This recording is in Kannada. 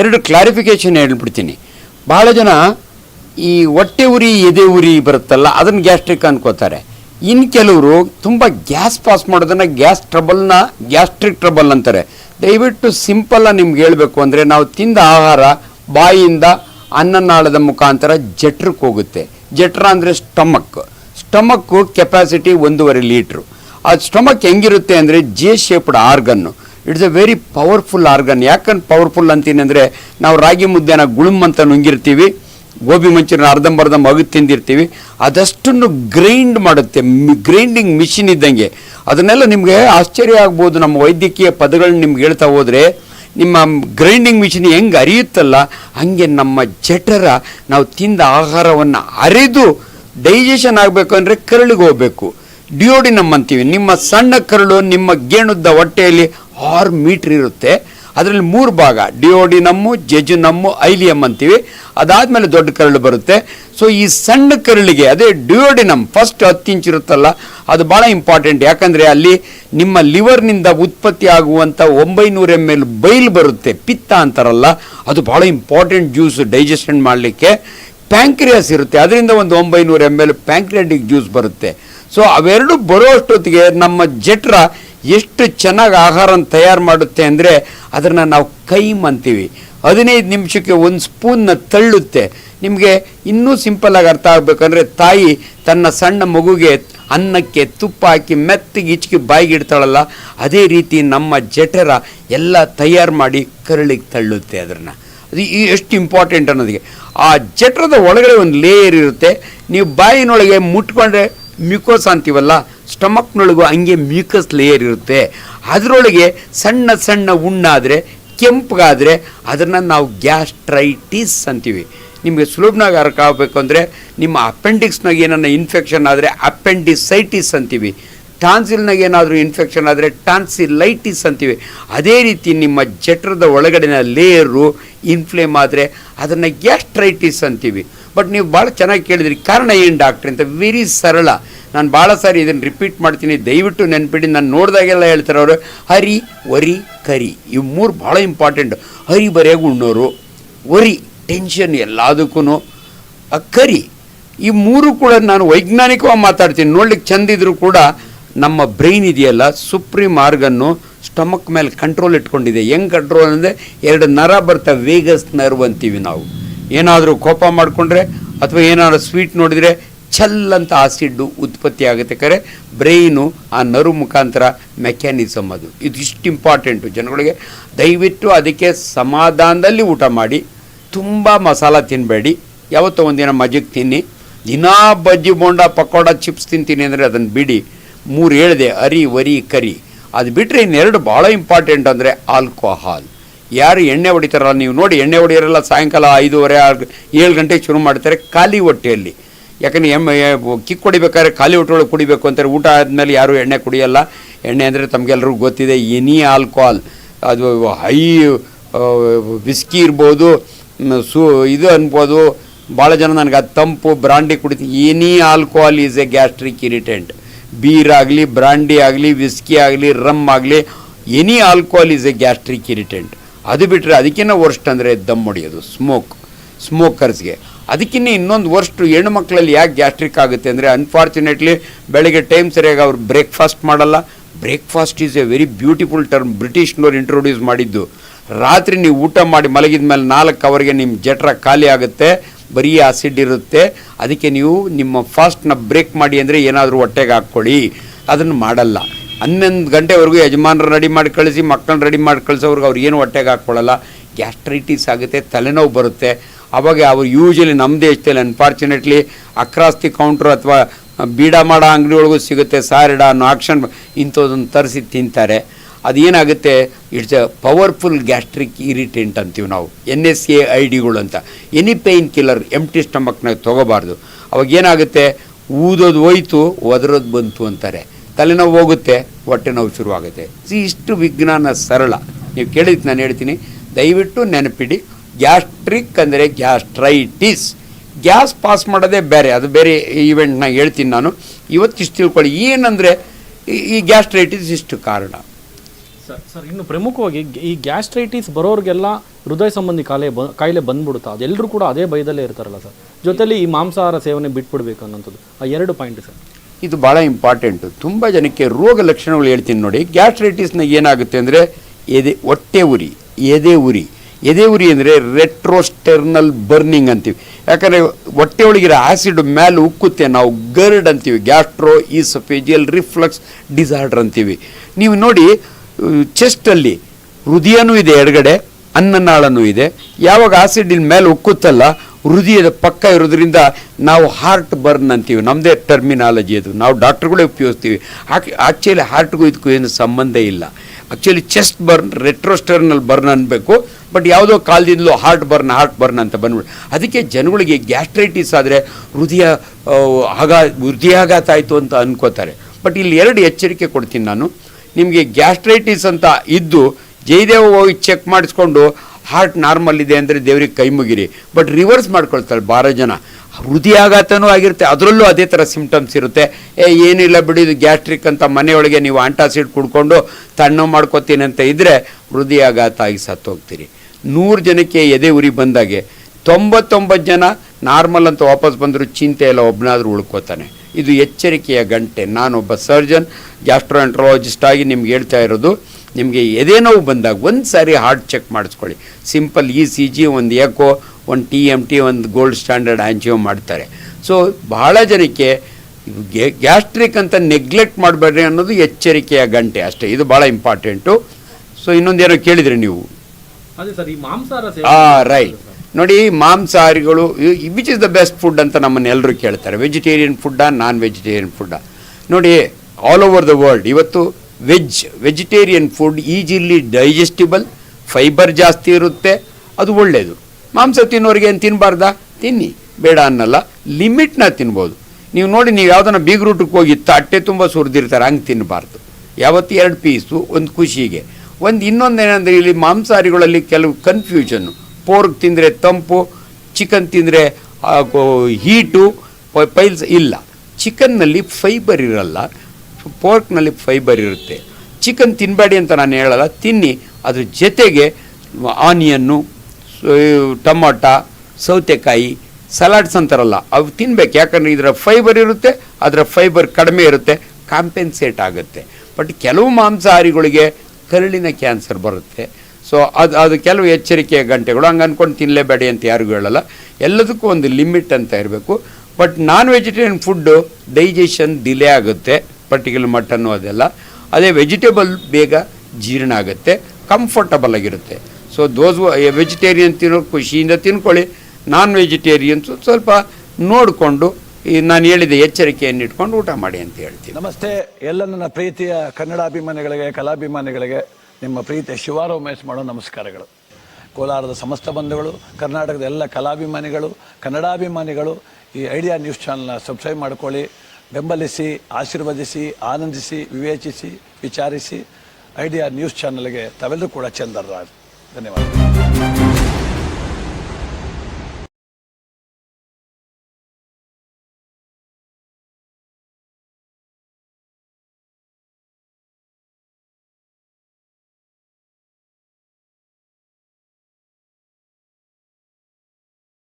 ಎರಡು ಕ್ಲಾರಿಫಿಕೇಶನ್ ಹೇಳ್ಬಿಡ್ತೀನಿ. ಬಹಳ ಜನ ಈ ಹೊಟ್ಟೆ ಉರಿ, ಎದೆ ಉರಿ ಬರುತ್ತಲ್ಲ, ಅದನ್ನು ಗ್ಯಾಸ್ಟ್ರಿಕ್ ಅನ್ಕೋತಾರೆ. ಇನ್ನು ಕೆಲವರು ತುಂಬ ಗ್ಯಾಸ್ ಪಾಸ್ ಮಾಡೋದನ್ನು ಗ್ಯಾಸ್ ಟ್ರಬಲ್ನ ಗ್ಯಾಸ್ಟ್ರಿಕ್ ಟ್ರಬಲ್ ಅಂತಾರೆ. ದಯವಿಟ್ಟು ಸಿಂಪಲ್ಲಾಗಿ ನಿಮ್ಗೆ ಹೇಳಬೇಕು ಅಂದರೆ ನಾವು ತಿಂದ ಆಹಾರ ಬಾಯಿಯಿಂದ ಅನ್ನನಾಳದ ಮುಖಾಂತರ ಜಠರಕ್ಕೆ ಹೋಗುತ್ತೆ. ಜಠರ ಅಂದರೆ ಸ್ಟಮಕ್ ಸ್ಟಮಕ್ಕು ಕೆಪಾಸಿಟಿ ಒಂದೂವರೆ ಲೀಟ್ರು ಆ ಸ್ಟಮಕ್ ಹೆಂಗಿರುತ್ತೆ ಅಂದರೆ J shaped organ it's a very powerful organ ಯಾಕಂದ್ರೆ ಪವರ್ಫುಲ್ ಅಂತೀನಿ ಅಂದರೆ ನಾವು ರಾಗಿ ಮುದ್ದೆನ ಗುಳುಮ್ ಅಂತ ನುಂಗಿರ್ತೀವಿ ಗೋಬಿ ಮಂಚೂರಿನ ಅರ್ಧಂಬರ್ಧ ಮಗು ತಿಂದಿರ್ತೀವಿ ಅದಷ್ಟನ್ನು ಗ್ರೈಂಡ್ ಮಾಡುತ್ತೆ ಗ್ರೈಂಡಿಂಗ್ ಮಿಷಿನ್ ಇದ್ದಂಗೆ ಅದನ್ನೆಲ್ಲ ನಿಮಗೆ ಆಶ್ಚರ್ಯ ಆಗ್ಬೋದು ನಮ್ಮ ವೈದ್ಯಕೀಯ ಪದಗಳನ್ನ ನಿಮ್ಗೆ ಹೇಳ್ತಾ ಹೋದರೆ ನಿಮ್ಮ ಗ್ರೈಂಡಿಂಗ್ ಮಿಷಿನ್ ಹೆಂಗೆ ಅರಿಯುತ್ತಲ್ಲ ಹಂಗೆ ನಮ್ಮ ಜಠರ ನಾವು ತಿಂದ ಆಹಾರವನ್ನು ಅರೆದು ಡೈಜೆಷನ್ ಆಗಬೇಕು ಅಂದರೆ ಕರಳಿಗೆ ಹೋಗಬೇಕು ಡಿಯೋಡಿನಮ್ ಅಂತೀವಿ ನಿಮ್ಮ ಸಣ್ಣ ಕರುಳು, ನಿಮ್ಮ ಗೇಣುದ್ದ ಹೊಟ್ಟೆಯಲ್ಲಿ ಆರು ಮೀಟ್ರ್ ಇರುತ್ತೆ. ಅದರಲ್ಲಿ ಮೂರು ಭಾಗ ಡಿಯೋಡಿನಮ್ಮು ಜೆಜುನಮ್ಮು ಐಲಿಯಮ್ ಅಂತೀವಿ ಅದಾದಮೇಲೆ ದೊಡ್ಡ ಕರುಳು ಬರುತ್ತೆ. ಸೊ ಈ ಸಣ್ಣ ಕರುಳಿಗೆ, ಅದೇ ಡಿಯೋಡಿನಮ್ ಫಸ್ಟ್ ಹತ್ತು ಇಂಚ್ ಇರುತ್ತಲ್ಲ, ಅದು ಭಾಳ ಇಂಪಾರ್ಟೆಂಟ್ ಯಾಕಂದರೆ ಅಲ್ಲಿ ನಿಮ್ಮ ಲಿವರ್ನಿಂದ ಉತ್ಪತ್ತಿ ಆಗುವಂಥ ಒಂಬೈನೂರ ಎಂ ಎಲ್ ಬೈಲ್ ಬರುತ್ತೆ. ಪಿತ್ತ ಅಂತಾರಲ್ಲ, ಅದು ಭಾಳ ಇಂಪಾರ್ಟೆಂಟ್ ಜ್ಯೂಸ್ ಡೈಜೆಷನ್ ಮಾಡಲಿಕ್ಕೆ. ಪ್ಯಾಂಕ್ರಿಯಾಸ್ ಇರುತ್ತೆ. ಅದರಿಂದ ಒಂದು ಒಂಬೈನೂರ ಎಂ ಎಲ್ ಪ್ಯಾಂಕ್ರಿಯಾಟಿಕ್ ಜ್ಯೂಸ್ ಬರುತ್ತೆ. ಸೊ ಅವೆರಡು ಬರೋ ಅಷ್ಟೊತ್ತಿಗೆ ನಮ್ಮ ಜಠರ ಎಷ್ಟು ಚೆನ್ನಾಗಿ ಆಹಾರನ ತಯಾರು ಮಾಡುತ್ತೆ ಅಂದರೆ ಅದನ್ನು ನಾವು ಕೈಮ್ ಅಂತೀವಿ ಹದಿನೈದು ನಿಮಿಷಕ್ಕೆ ಒಂದು ಸ್ಪೂನ್ನ ತಳ್ಳುತ್ತೆ. ನಿಮಗೆ ಇನ್ನೂ ಸಿಂಪಲ್ಲಾಗಿ ಅರ್ಥ ಆಗಬೇಕಂದ್ರೆ ತಾಯಿ ತನ್ನ ಸಣ್ಣ ಮಗುಗೆ ಅನ್ನಕ್ಕೆ ತುಪ್ಪ ಹಾಕಿ ಮೆತ್ತಗೆ ಇಚ್ಕಿ ಬಾಯಿಗಿಡ್ತಾಳಲ್ಲ ಅದೇ ರೀತಿ ನಮ್ಮ ಜಠರ ಎಲ್ಲ ತಯಾರು ಮಾಡಿ ಕರಳಿಗೆ ತಳ್ಳುತ್ತೆ ಅದನ್ನು ಅದು ಎಷ್ಟು ಇಂಪಾರ್ಟೆಂಟ್ ಅನ್ನೋದಕ್ಕೆ. ಆ ಜಠರದ ಒಳಗಡೆ ಒಂದು ಲೇಯರ್ ಇರುತ್ತೆ. ನೀವು ಬಾಯಿನೊಳಗೆ ಮುಟ್ಕೊಂಡ್ರೆ ಮ್ಯೂಕೋಸ್ ಅಂತೀವಲ್ಲ ಸ್ಟಮಕ್ನೊಳಗೂ ಹಂಗೆ ಮ್ಯೂಕಸ್ ಲೇಯರ್ ಇರುತ್ತೆ. ಅದರೊಳಗೆ ಸಣ್ಣ ಸಣ್ಣ ಉಣ್ಣಾದರೆ, ಕೆಂಪಗಾದರೆ ಅದನ್ನು ನಾವು ಗ್ಯಾಸ್ಟ್ರೈಟಿಸ್ ಅಂತೀವಿ. ನಿಮಗೆ ಸುಲಭನಾಗ ಅರ್ಥ ಆಗಬೇಕು ಅಂದರೆ, ನಿಮ್ಮ ಅಪೆಂಡಿಕ್ಸ್ನಾಗ ಏನನ್ನ ಇನ್ಫೆಕ್ಷನ್ ಆದರೆ ಅಪೆಂಡಿಸೈಟಿಸ್ ಅಂತೀವಿ. ಟಾನ್ಸಿಲ್ನಾಗ ಏನಾದರೂ ಇನ್ಫೆಕ್ಷನ್ ಆದರೆ ಟಾನ್ಸಿಲೈಟಿಸ್ ಅಂತೀವಿ. ಅದೇ ರೀತಿ ನಿಮ್ಮ ಜಠರದ ಒಳಗಡೆನ ಲೇಯರು ಇನ್ಫ್ಲೇಮ್ ಆದರೆ ಅದನ್ನು ಗ್ಯಾಸ್ಟ್ರೈಟಿಸ್ ಅಂತೀವಿ. ಬಟ್ ನೀವು ಭಾಳ ಚೆನ್ನಾಗಿ ಕೇಳಿದ್ರಿ. ಕಾರಣ ಏನು ಡಾಕ್ಟ್ರಿ ಅಂತ ವೆರಿ ಸರಳ. ನಾನು ಭಾಳ ಸಾರಿ ಇದನ್ನು ರಿಪೀಟ್ ಮಾಡ್ತೀನಿ. ದಯವಿಟ್ಟು ನೆನ್ಪಿಡಿ. ನಾನು ನೋಡಿದಾಗೆಲ್ಲ ಹೇಳ್ತಾರೆ ಅವರು, ಹರಿ, ವರಿ, ಕರಿ. ಇವು ಮೂರು ಭಾಳ ಇಂಪಾರ್ಟೆಂಟ್ ಹರಿ ಬರೆಯಾಗಿ ಉಣ್ಣೋರು, ವರಿ ಟೆನ್ಷನ್ ಎಲ್ಲದಕ್ಕೂ ಕರಿ. ಈ ಮೂರು ಕೂಡ ನಾನು ವೈಜ್ಞಾನಿಕವಾಗಿ ಮಾತಾಡ್ತೀನಿ. ನೋಡ್ಲಿಕ್ಕೆ ಚಂದಿದ್ರು ಕೂಡ ನಮ್ಮ ಬ್ರೈನ್ ಇದೆಯಲ್ಲ ಸುಪ್ರೀಂ ಆರ್ಗನ್ನು ಸ್ಟಮಕ್ ಮೇಲೆ ಕಂಟ್ರೋಲ್ ಇಟ್ಕೊಂಡಿದೆ. ಹೆಂಗೆ ಕಂಟ್ರೋಲ್ ಅಂದರೆ ಎರಡು ನರ ಬರ್ತಾ ವೇಗಸ್ ನರ್ವ್ ಅಂತೀವಿ ನಾವು. ಏನಾದರೂ ಕೋಪ ಮಾಡಿಕೊಂಡ್ರೆ ಅಥವಾ ಏನಾದರೂ ಸ್ವೀಟ್ ನೋಡಿದರೆ ಛಲ್ಲಂತ ಆಸಿಡ್ಡು ಉತ್ಪತ್ತಿ ಆಗುತ್ತೆ ಕರೆ. ಬ್ರೈನು ಆ ನರು ಮುಖಾಂತರ ಮೆಕ್ಯಾನಿಸಮ್ ಅದು. ಇದು ಇಷ್ಟು ಇಂಪಾರ್ಟೆಂಟು ಜನಗಳಿಗೆ. ದಯವಿಟ್ಟು ಅದಕ್ಕೆ ಸಮಾಧಾನದಲ್ಲಿ ಊಟ ಮಾಡಿ. ತುಂಬ ಮಸಾಲ ತಿನ್ನಬೇಡಿ ಯಾವತ್ತೋ ಒಂದಿನ ಮಜಕ್ಕೆ ತಿನ್ನಿ. ದಿನಾ ಬಜ್ಜಿ, ಬೋಂಡ, ಪಕೋಡ, ಚಿಪ್ಸ್ ತಿಂತೀನಿ ಅಂದರೆ ಅದನ್ನು ಬಿಡಿ. ಮೂರು ಹೇಳಿದೆ, ಅರಿ, ವರಿ, ಕರಿ. ಅದು ಬಿಟ್ಟರೆ ಇನ್ನೆರಡು ಭಾಳ ಇಂಪಾರ್ಟೆಂಟ್ ಅಂದರೆ ಆಲ್ಕೋಹಾಲ್. ಯಾರು ಎಣ್ಣೆ ಹೊಡಿತಾರಲ್ಲ ನೀವು ನೋಡಿ, ಎಣ್ಣೆ ಹೊಡಿಯೋರೆಲ್ಲ ಸಾಯಂಕಾಲ ಐದೂವರೆ ಆರು ಏಳು ಗಂಟೆಗೆ ಶುರು ಮಾಡ್ತಾರೆ ಖಾಲಿ ಹೊಟ್ಟೆಯಲ್ಲಿ. ಯಾಕಂದರೆ ಎಂ ಕಿಕ್ ಹೊಡಿಬೇಕಾದ್ರೆ ಖಾಲಿ ಹೊಟ್ಟೆಯೊಳಗೆ ಕುಡಿಬೇಕು ಅಂತಾರೆ. ಊಟ ಆದಮೇಲೆ ಯಾರೂ ಎಣ್ಣೆ ಕುಡಿಯಲ್ಲ. ಎಣ್ಣೆ ಅಂದರೆ ತಮಗೆಲ್ಲರಿಗೂ ಗೊತ್ತಿದೆ, ಎನಿ ಆಲ್ಕೋಹಾಲ್, ಅದು ಹೈ ವಿಸ್ಕಿ ಇರ್ಬೋದು ಸು, ಇದು ಅನ್ಬೋದು. ಭಾಳ ಜನ ನನಗೆ ಅದು ತಂಪು, ಬ್ರಾಂಡಿ ಕುಡಿತೀನಿ. Any alcohol is a gastric irritant. Beer ಆಗಲಿ, ಬ್ರಾಂಡಿ ಆಗಲಿ, ವಿಸ್ಕಿ ಆಗಲಿ, ರಮ್ ಆಗಲಿ, any alcohol is a gastric irritant. ಅದು ಬಿಟ್ಟರೆ ಅದಕ್ಕಿಂತ ವರ್ಸ್ಟ್ ಅಂದರೆ ದಮ್ ಹೊಡೆಯೋದು ಸ್ಮೋಕ್ ಸ್ಮೋಕರ್ಸ್ಗೆ ಅದಕ್ಕಿಂತ ಇನ್ನೊಂದು ವರ್ಸ್ಟ್ ಹೆಣ್ಣು ಮಕ್ಕಳಲ್ಲಿ ಯಾಕೆ ಗ್ಯಾಸ್ಟ್ರಿಕ್ ಆಗುತ್ತೆ ಅಂದರೆ ಅನ್ಫಾರ್ಚುನೇಟ್ಲಿ ಬೆಳಗ್ಗೆ ಟೈಮ್ ಸರಿಯಾಗಿ ಅವ್ರು ಬ್ರೇಕ್ಫಾಸ್ಟ್ ಮಾಡಲ್ಲ. Breakfast is a very beautiful term ಬ್ರಿಟಿಷ್ನವ್ರು introduce ಮಾಡಿದ್ದು. ರಾತ್ರಿ ನೀವು ಊಟ ಮಾಡಿ ಮಲಗಿದ ಮೇಲೆ ನಾಲ್ಕು ಅವರಿಗೆ ನಿಮ್ಮ ಜಠರ ಖಾಲಿ ಆಗುತ್ತೆ, ಬರೀ ಆಸಿಡ್ ಇರುತ್ತೆ. ಅದಕ್ಕೆ ನೀವು ನಿಮ್ಮ ಫಾಸ್ಟ್ನ ಬ್ರೇಕ್ ಮಾಡಿ ಅಂದರೆ ಏನಾದರೂ ಹೊಟ್ಟೆಗೆ ಹಾಕ್ಕೊಳ್ಳಿ. ಅದನ್ನು ಮಾಡಲ್ಲ. ಹನ್ನೊಂದು ಗಂಟೆವರೆಗೂ ಯಜಮಾನರು ರೆಡಿ ಮಾಡಿ ಕಳಿಸಿ, ಮಕ್ಕಳನ್ನ ರೆಡಿ ಮಾಡಿ ಕಳಿಸೋರ್ಗೆ ಅವ್ರು ಏನು ಹೊಟ್ಟೆಗೆ ಹಾಕ್ಕೊಳ್ಳಲ್ಲ. ಗ್ಯಾಸ್ಟ್ರೈಟಿಸ್ ಆಗುತ್ತೆ, ತಲೆನೋವು ಬರುತ್ತೆ. ಅವಾಗ ಅವರು ಯೂಶಲಿ ನಮ್ಮ ದೇಶದಲ್ಲಿ ಅನ್ಫಾರ್ಚುನೇಟ್ಲಿ ಅಕ್ರಾಸ್ತಿ ಕೌಂಟ್ರ್ ಅಥವಾ ಬೀಡ ಮಾಡೋ ಅಂಗಡಿ ಒಳಗೂ ಸಿಗುತ್ತೆ ಸಾರಿಡ ಅನ್ನೋ ಆಕ್ಷನ್ ಇಂಥದ್ದನ್ನು ತರಿಸಿ ತಿಂತಾರೆ. ಅದೇನಾಗುತ್ತೆ it's a powerful gastric irritant ಅಂತೀವಿ ನಾವು ಎನ್ ಎಸ್ ಎ ಐ ಡಿಗಳು ಅಂತ. ಎನಿ ಪೇಯ್ನ್ ಕಿಲ್ಲರ್ ಎಂಟಿ ಸ್ಟಮಕ್ನಾಗ ತೊಗೋಬಾರ್ದು. ಅವಾಗ ಏನಾಗುತ್ತೆ, ಊದೋದು ಹೋಯ್ತು, ಒದರೋದು ಬಂತು ಅಂತಾರೆ. ತಲೆನೋವು ಹೋಗುತ್ತೆ, ಹೊಟ್ಟೆ ನೋವು ಶುರುವಾಗುತ್ತೆ. ಸಿ, ಇಷ್ಟು ವಿಜ್ಞಾನ ಸರಳ. ನೀವು ಕೇಳಿದ್ದಕ್ಕೆ ನಾನು ಹೇಳ್ತೀನಿ. ದಯವಿಟ್ಟು ನೆನಪಿಡಿ, ಗ್ಯಾಸ್ಟ್ರಿಕ್ ಅಂದರೆ ಗ್ಯಾಸ್ಟ್ರೈಟಿಸ್. ಗ್ಯಾಸ್ ಪಾಸ್ ಮಾಡೋದೇ ಬೇರೆ, ಅದು ಬೇರೆ ಈವೆಂಟ್ನ ಹೇಳ್ತೀನಿ ನಾನು. ಇವತ್ತಿಷ್ಟು ತಿಳ್ಕೊಳ್ಳಿ. ಏನಂದರೆ, ಈ ಗ್ಯಾಸ್ಟ್ರೈಟಿಸ್ ಇಷ್ಟು ಕಾರಣ. ಸರ್ ಸರ್, ಇನ್ನು ಪ್ರಮುಖವಾಗಿ ಈ ಗ್ಯಾಸ್ಟ್ರೈಟಿಸ್ ಬರೋರಿಗೆಲ್ಲ ಹೃದಯ ಸಂಬಂಧಿ ಕಾಯಿಲೆ ಬ, ಕಾಯಿಲೆ ಬಂದ್ಬಿಡುತ್ತಾ? ಅದೆಲ್ಲರೂ ಕೂಡ ಅದೇ ಭಯದಲ್ಲೇ ಇರ್ತಾರಲ್ಲ ಸರ್. ಜೊತೆಯಲ್ಲಿ ಈ ಮಾಂಸಾಹಾರ ಸೇವನೆ ಬಿಟ್ಬಿಡ್ಬೇಕು ಅನ್ನೋಂಥದ್ದು. ಆ ಎರಡು ಪಾಯಿಂಟ್ ಸರ್. ಇದು ಭಾಳ ಇಂಪಾರ್ಟೆಂಟು ತುಂಬ ಜನಕ್ಕೆ ರೋಗ ಲಕ್ಷಣಗಳು ಹೇಳ್ತೀನಿ ನೋಡಿ. ಗ್ಯಾಸ್ಟ್ರೈಟಿಸ್ನ ಏನಾಗುತ್ತೆ ಅಂದರೆ, ಎದೆ, ಹೊಟ್ಟೆ ಉರಿ, ಎದೆ ಉರಿ. ಎದೆ ಉರಿ ಅಂದರೆ ರೆಟ್ರೋಸ್ಟರ್ನಲ್ ಬರ್ನಿಂಗ್ ಅಂತೀವಿ. ಯಾಕಂದರೆ ಹೊಟ್ಟೆ ಒಳಗಿರೋ ಆ್ಯಸಿಡ್ ಮೇಲೆ ಉಕ್ಕುತ್ತೆ. ನಾವು ಗರ್ಡ್ ಅಂತೀವಿ ಗ್ಯಾಸ್ಟ್ರೋ ಈಸಫೇಜಿಯಲ್ ರಿಫ್ಲಕ್ಸ್ ಡಿಸಾರ್ಡರ್ ಅಂತೀವಿ. ನೀವು ನೋಡಿ ಚೆಸ್ಟಲ್ಲಿ ಹೃದಯನೂ ಇದೆ ಎಡಗಡೆ, ಅನ್ನನಾಳನೂ ಇದೆ. ಯಾವಾಗ ಆಸಿಡ್ ಇಲ್ಲಿ ಮೇಲೆ ಉಕ್ಕುತ್ತಲ್ಲ ಹೃದಯದ ಪಕ್ಕ ಇರೋದ್ರಿಂದ ನಾವು ಹಾರ್ಟ್ ಬರ್ನ್ ಅಂತೀವಿ. ನಮ್ಮದೇ ಟರ್ಮಿನಾಲಜಿ ಅದು. ನಾವು ಡಾಕ್ಟ್ರುಗಳೇ ಉಪಯೋಗಿಸ್ತೀವಿ. ಆಕ್ಚುಲಿ ಹಾರ್ಟ್ಗೂ ಇದಕ್ಕೂ ಏನು ಸಂಬಂಧ ಇಲ್ಲ. Actually chest burn retrosternal burn ಅನ್ನಬೇಕು ಬಟ್ ಯಾವುದೋ ಕಾಲದಿಂದಲೂ ಹಾರ್ಟ್ ಬರ್ನ್ ಹಾರ್ಟ್ ಬರ್ನ್ ಅಂತ ಬಂದ್ಬಿಟ್ಟು ಅದಕ್ಕೆ ಜನಗಳಿಗೆ ಗ್ಯಾಸ್ಟ್ರೈಟಿಸ್ ಆದರೆ ಹೃದಯ ಆಗ ಹೃದಯಾಘಾತ ಆಯಿತು ಅಂತ ಅಂದ್ಕೋತಾರೆ ಬಟ್ ಇಲ್ಲಿ ಎರಡು ಎಚ್ಚರಿಕೆ ಕೊಡ್ತೀನಿ ನಾನು. ನಿಮಗೆ ಗ್ಯಾಸ್ಟ್ರೈಟಿಸ್ ಅಂತ ಇದ್ದು ಜಯದೇವ ಹೋಗಿ ಚೆಕ್ ಮಾಡಿಸ್ಕೊಂಡು ಹಾರ್ಟ್ ನಾರ್ಮಲ್ ಇದೆ ಅಂದರೆ ದೇವ್ರಿಗೆ ಕೈ ಮುಗಿರಿ. ಬಟ್ ರಿವರ್ಸ್ ಮಾಡ್ಕೊಳ್ತಾಳೆ ಭಾಳ ಜನ. ಹೃದಯಾಘಾತನೂ ಆಗಿರುತ್ತೆ. ಅದರಲ್ಲೂ ಅದೇ ಥರ ಸಿಮ್ಟಮ್ಸ್ ಇರುತ್ತೆ. ಏ, ಏನಿಲ್ಲ ಬಿಡಿ, ಇದು ಗ್ಯಾಸ್ಟ್ರಿಕ್ ಅಂತ ಮನೆಯೊಳಗೆ ನೀವು ಆಂಟಾಸಿಡ್ ಕುಡ್ಕೊಂಡು ತಣ್ಣು ಮಾಡ್ಕೋತೀನಿ ಅಂತ ಇದ್ದರೆ ಹೃದಯಾಘಾತ ಆಗಿ ಸತ್ತೋಗ್ತೀರಿ. ನೂರು ಜನಕ್ಕೆ ಎದೆ ಉರಿ ಬಂದಾಗೆ. ತೊಂಬತ್ತೊಂಬತ್ತು ಜನ ನಾರ್ಮಲ್ ಅಂತ ವಾಪಸ್ ಬಂದರೂ, ಚಿಂತೆ ಇಲ್ಲ ಒಬ್ಬನಾದರೂ ಉಳ್ಕೋತಾನೆ. ಇದು ಎಚ್ಚರಿಕೆಯ ಗಂಟೆ. ನಾನೊಬ್ಬ ಸರ್ಜನ್ ಗ್ಯಾಸ್ಟ್ರೋಎಂಟ್ರಾಲಜಿಸ್ಟ್ ಆಗಿ ನಿಮ್ಗೆ ಹೇಳ್ತಾ ಇರೋದು ನಿಮಗೆ ಎದೆ ನೋವು ಬಂದಾಗ ಒಂದು ಸಾರಿ ಹಾರ್ಟ್ ಚೆಕ್ ಮಾಡಿಸ್ಕೊಳ್ಳಿ. ಸಿಂಪಲ್ ಇ ಸಿ ಜಿ ಒಂದು ಎಕೋ ಒಂದು ಟಿ ಎಂ ಟಿ ಒಂದು ಗೋಲ್ಡ್ ಸ್ಟ್ಯಾಂಡರ್ಡ್ ಆ್ಯಂಜಿಯೋ ಮಾಡ್ತಾರೆ. ಸೊ ಬಹಳ ಜನಕ್ಕೆ ಗ್ಯಾಸ್ಟ್ರಿಕ್ ಅಂತ ನೆಗ್ಲೆಕ್ಟ್ ಮಾಡಬೇಡ್ರಿ ಅನ್ನೋದು ಎಚ್ಚರಿಕೆಯ ಗಂಟೆ ಅಷ್ಟೇ. ಇದು ಭಾಳ ಇಂಪಾರ್ಟೆಂಟು ಸೊ ಇನ್ನೊಂದೇನೋ ಕೇಳಿದ್ರಿ ನೀವು? ಹಾಂ ರೈಟ್ ನೋಡಿ ಮಾಂಸಾಹಾರಿಗಳು which is the best food ಅಂತ ನಮ್ಮನ್ನು ಎಲ್ಲರೂ ಕೇಳ್ತಾರೆ. ವೆಜಿಟೇರಿಯನ್ ಫುಡ್ಡಾ ನಾನ್ ವೆಜಿಟೇರಿಯನ್ ಫುಡ್ಡಾ ನೋಡಿ ಆಲ್ ಓವರ್ ದ ವರ್ಲ್ಡ್ ಇವತ್ತು veg, vegetarian food easily digestible, fibre ಜಾಸ್ತಿ ಇರುತ್ತೆ, ಅದು ಒಳ್ಳೆಯದು ಮಾಂಸ ತಿನ್ನೋರಿಗೆ ಏನು ತಿನ್ನಬಾರ್ದಾ ತಿನ್ನಿ. ಬೇಡ ಅನ್ನಲ್ಲ, ಲಿಮಿಟ್ನ ತಿನ್ಬೋದು. ನೀವು ನೋಡಿ, ನೀವು ಯಾವುದನ್ನ ಬೀಗ್ರೂಟಕ್ಕೆ ಹೋಗಿ ತಟ್ಟೆ ತುಂಬ ಸುರಿದಿರ್ತಾರೆ, ಹಂಗೆ ತಿನ್ನಬಾರ್ದು ಯಾವತ್ತು ಎರಡು ಪೀಸು, ಒಂದು ಖುಷಿಗೆ. ಒಂದು ಇನ್ನೊಂದು ಏನಂದರೆ, ಇಲ್ಲಿ ಮಾಂಸಾಹಾರಿಗಳಲ್ಲಿ ಕೆಲವು ಕನ್ಫ್ಯೂಷನ್ನು ಪೋರ್ಕ್ ತಿಂದರೆ ತಂಪು ಚಿಕನ್ ತಿಂದರೆ ಹೀಟು ಪೈಲ್ಸ್ ಇಲ್ಲ. ಚಿಕನ್ನಲ್ಲಿ ಫೈಬರ್ ಇರಲ್ಲ. ಪೋರ್ಕ್ನಲ್ಲಿ ಫೈಬರ್ ಇರುತ್ತೆ. ಚಿಕನ್ ತಿನ್ನಬೇಡಿ ಅಂತ ನಾನು ಹೇಳಲ್ಲ, ತಿನ್ನಿ. ಅದ್ರ ಜೊತೆಗೆ ಆನಿಯನ್ನು ಟೊಮೊಟ, ಸೌತೆಕಾಯಿ, ಸಲಾಡ್ಸ್ ಅಂತಾರಲ್ಲ, ಅವು ತಿನ್ಬೇಕು. ಯಾಕಂದರೆ ಇದರ ಫೈಬರ್ ಇರುತ್ತೆ, ಅದರ ಫೈಬರ್ ಕಡಿಮೆ ಇರುತ್ತೆ, ಕಾಂಪೆನ್ಸೇಟ್ ಆಗುತ್ತೆ. ಬಟ್ ಕೆಲವು ಮಾಂಸಾಹಾರಿಗಳಿಗೆ ಕರುಳಿನ ಕ್ಯಾನ್ಸರ್ ಬರುತ್ತೆ. ಸೊ, ಅದು ಅದು ಕೆಲವು ಎಚ್ಚರಿಕೆಯ ಗಂಟೆಗಳು, ಹಂಗೆ ಅಂದ್ಕೊಂಡು ತಿನ್ನಲೇಬೇಡಿ ಅಂತ ಯಾರಿಗೂ ಹೇಳಲ್ಲ. ಎಲ್ಲದಕ್ಕೂ ಒಂದು ಲಿಮಿಟ್ ಅಂತ ಇರಬೇಕು. But non vegetarian food digestion delay ಆಗುತ್ತೆ. ಪರ್ಟಿಕ್ಯುಲರ್ ಮಟನ್ನು ಅದೆಲ್ಲ. ಅದೇ ವೆಜಿಟೇಬಲ್ ಬೇಗ ಜೀರ್ಣ ಆಗುತ್ತೆ ಕಂಫರ್ಟಬಲ್ ಆಗಿರುತ್ತೆ. ಸೊ ದೋಸ್ ವೆಜಿಟೇರಿಯನ್ ತಿನ್ನೋ ಖುಷಿಯಿಂದ ತಿನ್ಕೊಳ್ಳಿ. ನಾನ್ ವೆಜಿಟೇರಿಯನ್ಸು ಸ್ವಲ್ಪ ನೋಡಿಕೊಂಡು, ಈ ನಾನು ಹೇಳಿದ ಎಚ್ಚರಿಕೆಯನ್ನು ಇಟ್ಕೊಂಡು ಊಟ ಮಾಡಿ ಅಂತ ಹೇಳ್ತೀನಿ. ನಮಸ್ತೆ. ಎಲ್ಲ ನನ್ನ ಪ್ರೀತಿಯ ಕನ್ನಡಾಭಿಮಾನಿಗಳಿಗೆ, ಕಲಾಭಿಮಾನಿಗಳಿಗೆ ನಿಮ್ಮ ಪ್ರೀತಿಯ ಶಿವಾರ ಉಮೇಶ್ ಮಾಡೋ ನಮಸ್ಕಾರಗಳು. ಕೋಲಾರದ ಸಮಸ್ತ ಬಂಧುಗಳು, ಕರ್ನಾಟಕದ ಎಲ್ಲ ಕಲಾಭಿಮಾನಿಗಳು, ಕನ್ನಡಾಭಿಮಾನಿಗಳು, ಈ ಐಡಿಯಾ ನ್ಯೂಸ್ ಚಾನಲ್ನ ಸಬ್ಸ್ಕ್ರೈಬ್ ಮಾಡ್ಕೊಳ್ಳಿ. ಬೆಂಬಲಿಸಿ ಆಶೀರ್ವದಿಸಿ ಆನಂದಿಸಿ ವಿವೇಚಿಸಿ ವಿಚಾರಿಸಿ ಐಡಿಯಾ ನ್ಯೂಸ್ ಚಾನಲ್ಗೆ ತಾವೆಲ್ಲರೂ ಕೂಡ ಚಂದರ್ರಾಜ್. ಧನ್ಯವಾದ